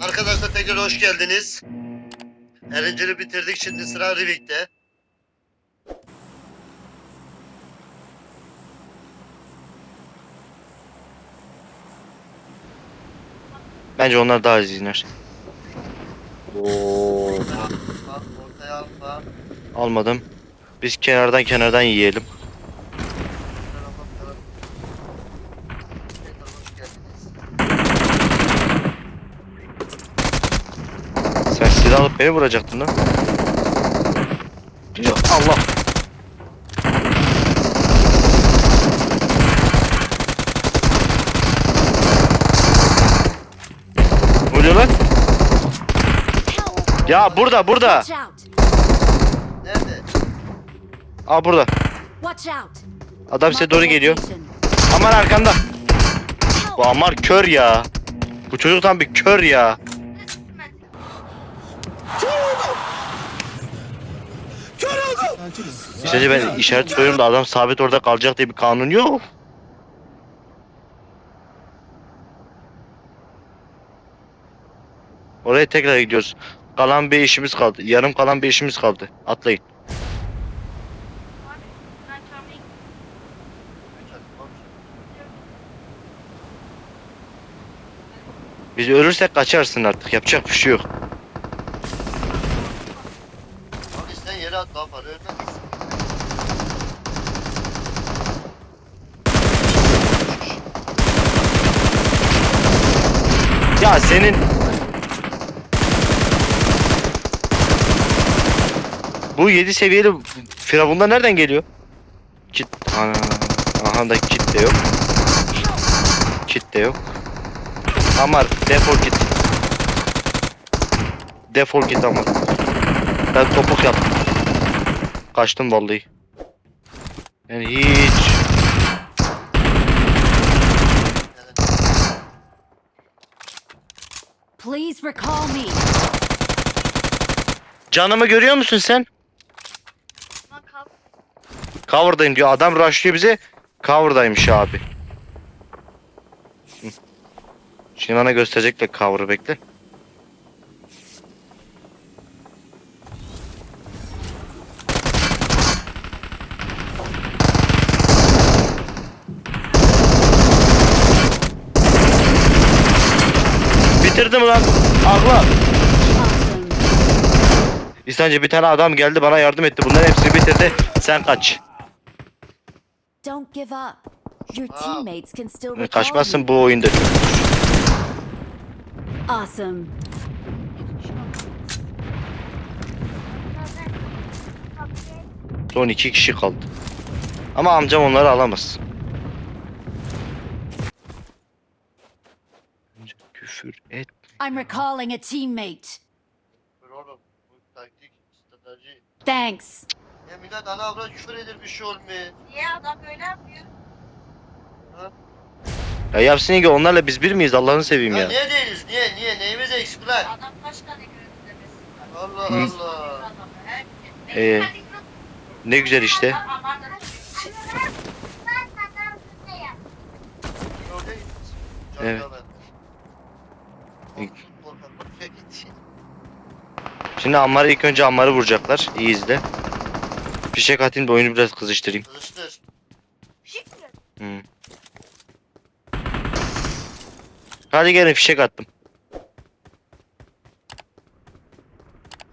Arkadaşlar tekrar hoş geldiniz. Erencil'i bitirdik şimdi sıra Rivik'te. Bence onlar daha az iner. Oo, ortaya atma. almadım. Biz kenardan kenardan yiyelim. Tarafa, tarafa. Tekrar hoş geldiniz. Sen silah alıp beni vuracaktın lan. Ya Allah. Ne oluyor lan? Ya burada burada. Watch out! Nerede? Aa burada. Watch out! Adam size doğru geliyor. Aman arkanda. Bu Ammar kör ya. Bu çocuk tam bir kör ya. İşte ben işaret koyuyorum da adam sabit orada kalacak diye bir kanun yok. Oraya tekrar gidiyoruz. Kalan bir işimiz kaldı. Yarım kalan bir işimiz kaldı. Atlayın. Biz ölürsek kaçarsın artık. Yapacak bir şey yok. Abi sen yere at daha para ölmez. Ya senin... Bu 7 seviyeli Firavun'da nereden geliyor? Kit... Ana... Aha da kit de yok. Kit de yok. Amar defol git. Defol git Amar. Ben topuk yaptım. Kaçtım vallahi. Yani hiç... Please recall me. Canımı görüyor musun sen? Cover'dayım diyor. Adam rushlıyor bize. Cover'daymış abi. Şimdi bana gösterecekler cover'ı bekle. Bitirdim lan. Awesome. İstancı bir tane adam geldi bana yardım etti. Bunların hepsini bitirdi. Sen kaç. Don't give up. Your teammates can still recall Kaçmazsın bu oyunda. Awesome. Son iki kişi kaldı. Ama amcam onları alamaz. Küfür et. I'm recalling a teammate. Dur oğlum. Bu taktik, strateji. Thanks. Ya millet ana avrat küfür eder bir şey olmuyor. Niye adam böyle yapıyor? Ya yapsın ki onlarla biz bir miyiz Allah'ını seveyim Ya, ya. niye değiliz? Niye? Niye? Neyimiz eksik lan? Adam tane görüntülemesin? Allah Hı. Allah. Ee, ne güzel işte. Evet. Canlı İyi. Korkak, korkak git. Şimdi Ammar'ı ilk önce Ammar'ı vuracaklar. İyi izle. Fişek atayım da oyunu biraz kızıştırayım. Hı. Hadi gelin fişek attım.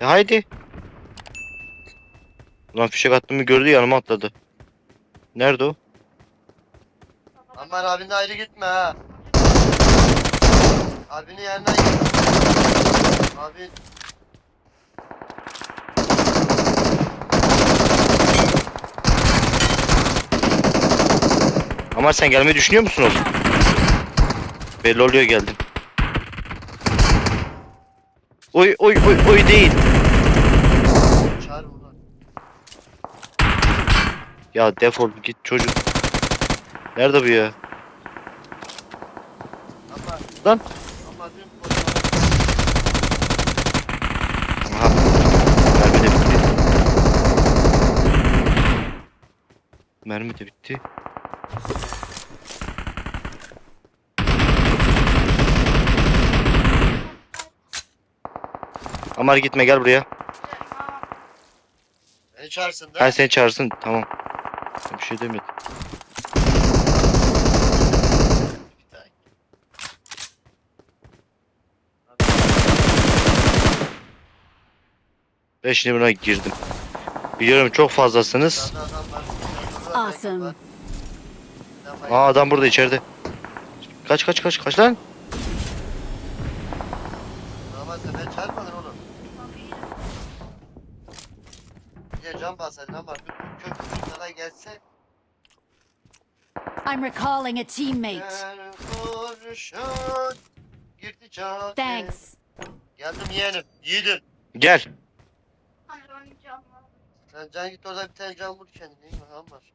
E haydi. Ulan fişek attığımı gördü yanıma atladı. Nerede o? Aman abinle ayrı gitme ha. Abinin yanına git. Abi Ama sen gelmeyi düşünüyor musun oğlum? Belli oluyor geldin. Oy oy oy oy değil. Ya defol git çocuk. Nerede bu ya? Lan. ama dün Aha. Mermi de bitti. Mermi de bitti. Amar gitme gel buraya. Beni çağırsın da. Ben seni çağırsın. Tamam. Bir şey demedim. Ben şimdi buna girdim. Biliyorum çok fazlasınız. Adam var. Awesome. Aa adam burada içeride. Kaç kaç kaç kaç lan. Ama sen oğlum. Niye can bahsedin ama bir kök sana gelse. I'm recalling a teammate. Girdi can. Thanks. Geldim yeğenim. Yiğidim. Gel. Sen can git orada bir tane can vur kendine. İyi mi? Han var.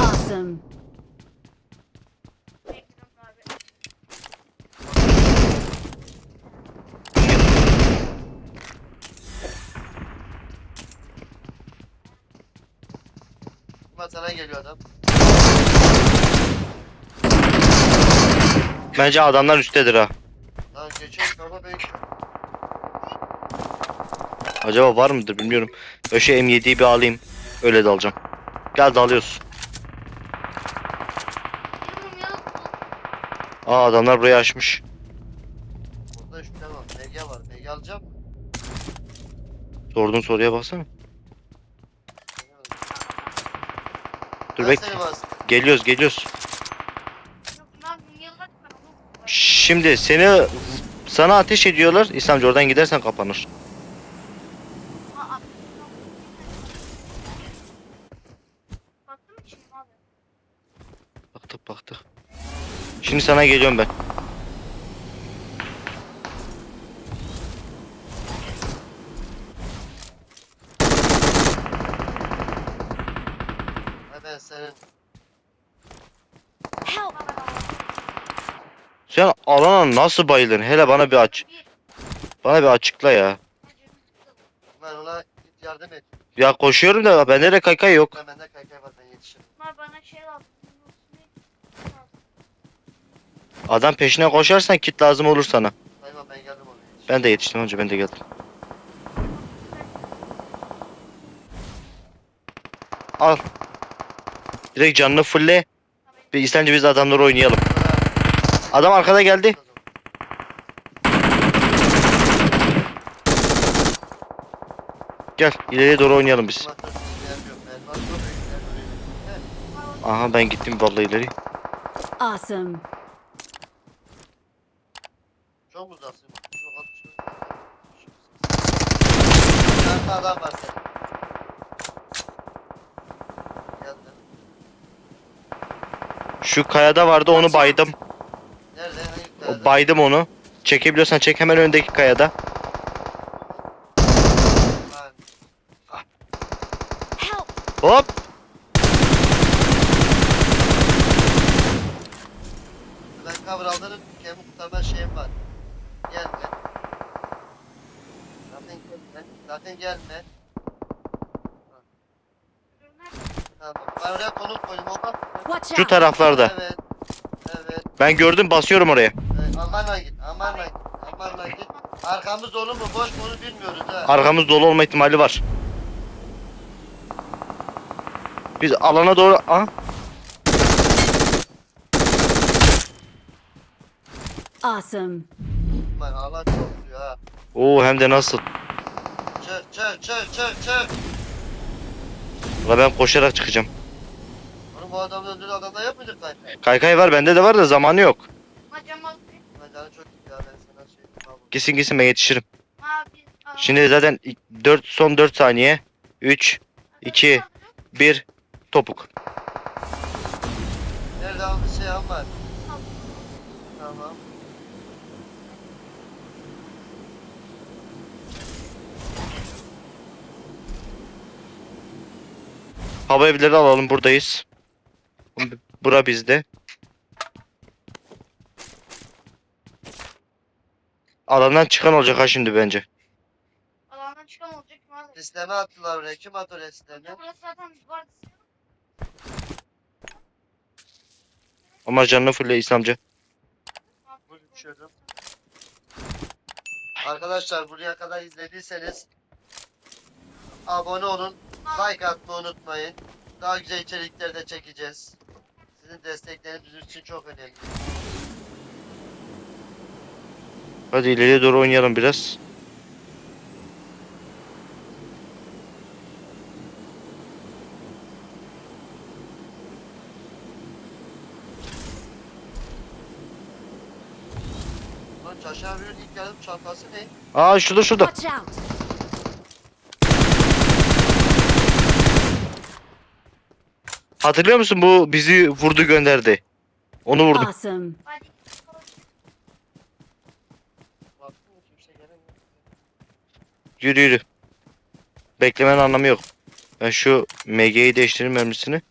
Awesome. Sana geliyor adam. Bence adamlar üsttedir ha. Acaba var mıdır bilmiyorum. Şu M7'yi bir alayım. Öyle dalacağım. Gel dalıyoruz. Aa adamlar burayı açmış. Burada şüphe var. MG var. MG alacağım? Sorduğun soruya baksana. Dur Ben bekle. seni bastım. Geliyoruz geliyoruz. Şimdi seni sana ateş ediyorlar. İslamcı oradan gidersen kapanır. Aa, abi. Baktım içim abi. Baktık baktık. Şimdi sana geliyorum ben. Ben senin. Help! Sen alana nasıl bayıldın? Hele bana bir aç. Bana bir açıkla ya. Ben ona git yardım et. Ya koşuyorum da bende de kaykay yok. Ben bende kaykay var ben yetişirim. Bunlar bana şey lazım. Adam peşine koşarsan kit lazım olur sana. Hayvan ben geldim oraya yetişirim. Ben de yetiştim önce ben de geldim. Al. Direkt canını fulle. Bir İslamcı biz adamları oynayalım. Adam arkada geldi. Gel ileriye doğru oynayalım biz. Aha ben gittim vallahi ileri. Awesome. Çok uzaksın. Çok atmışım. Tane adam var senin. Geldim. Şu kayada vardı onu baydım. Nerede? O kayada? baydım onu. Çekebiliyorsan çek hemen öndeki kayada. Hop. Ben cover aldırıp kendimi kurtarma şeyim var. Gelme. Zaten gelme. Zaten gelme. Tamam. Ben oraya konuk koydum. Olmaz. Watch Şu out! taraflarda. Evet. Evet. Ben gördüm basıyorum oraya. evet. Amanla git. Amanla git. Amanla git. Arkamız dolu mu boş mu onu bilmiyoruz ha. Arkamız dolu olma ihtimali var. Biz alana doğru... Aha. Awesome. Aman Allah çok ha. Oo hem de nasıl. Çık çık çık çık çık. Ulan ben koşarak çıkacağım. Oğlum bu adamı öldürdü adamda yapmayacak zaten. Kaykay var bende de var da zamanı yok. Hocam abi. Ben canı çok iyi ya ben sana şey yapayım. Gitsin gitsin ben yetişirim. Abi. Şimdi zaten 4 son 4 saniye. 3 iki. 1 topuk. Nerede abi şey var. Tamam. Hava evleri alalım buradayız. Bura bizde. Alandan çıkan olacak ha şimdi bence. Alandan çıkan olacak mı? Sisteme attılar oraya. Kim attı oraya sisteme? Burası zaten vardı. Ama canını fulle İslamcı. Arkadaşlar buraya kadar izlediyseniz abone olun, like atmayı unutmayın. Daha güzel içerikler de çekeceğiz. Sizin destekleriniz bizim için çok önemli. Hadi ileriye doğru oynayalım biraz. Lan abinin ilk yardım çantası ne? Aa şurada şurada. Watch out! Hatırlıyor musun bu bizi vurdu gönderdi. Onu vurdu. Awesome. Yürü yürü. Beklemenin anlamı yok. Ben şu MG'yi değiştireyim mermisini.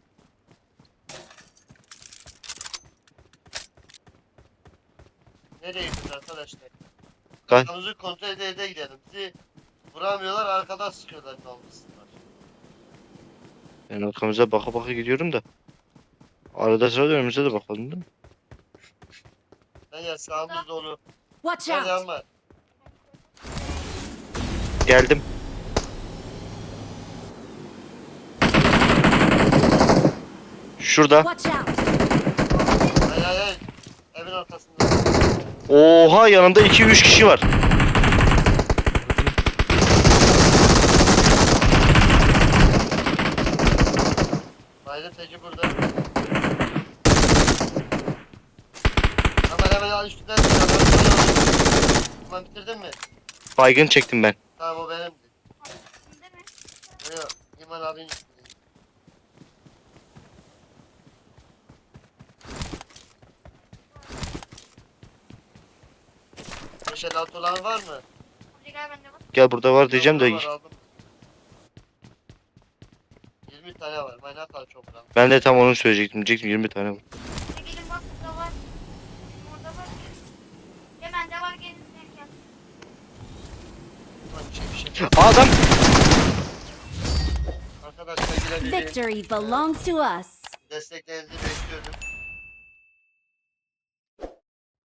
Nereye gidiyoruz arkadaşlar? Kay- Arkamızı kontrol ede ede gidelim. Bizi vuramıyorlar arkadan sıkıyorlar ne Ben arkamıza baka baka gidiyorum da. Arada sırada önümüze de bakalım değil mi? Ya sağımız dolu. Watch out! ama? Geldim. Şurada. Watch out! Hayır hayır hayır. Evin arkasında. Oha yanında 2-3 kişi var. Üstünden çıkıyor. Tamam bitirdin mi? Baygın çektim ben. Tamam o benimdi. Yok. İman abinin üstünde. Beş el altı olan var mı? Gel burada var diyeceğim de Var, aldım. 20 tane var. Ben ne kadar çok lan. ben de tam onu söyleyecektim. Diyecektim 20 tane var. Hadi gelin bak burada var. Bizim orada var. Ya bende var gelin sen gel. Bak bir şey bir şey. Aa, Adam Arkadaşlar. Victory belongs to us. Desteklerinizi bekliyorum.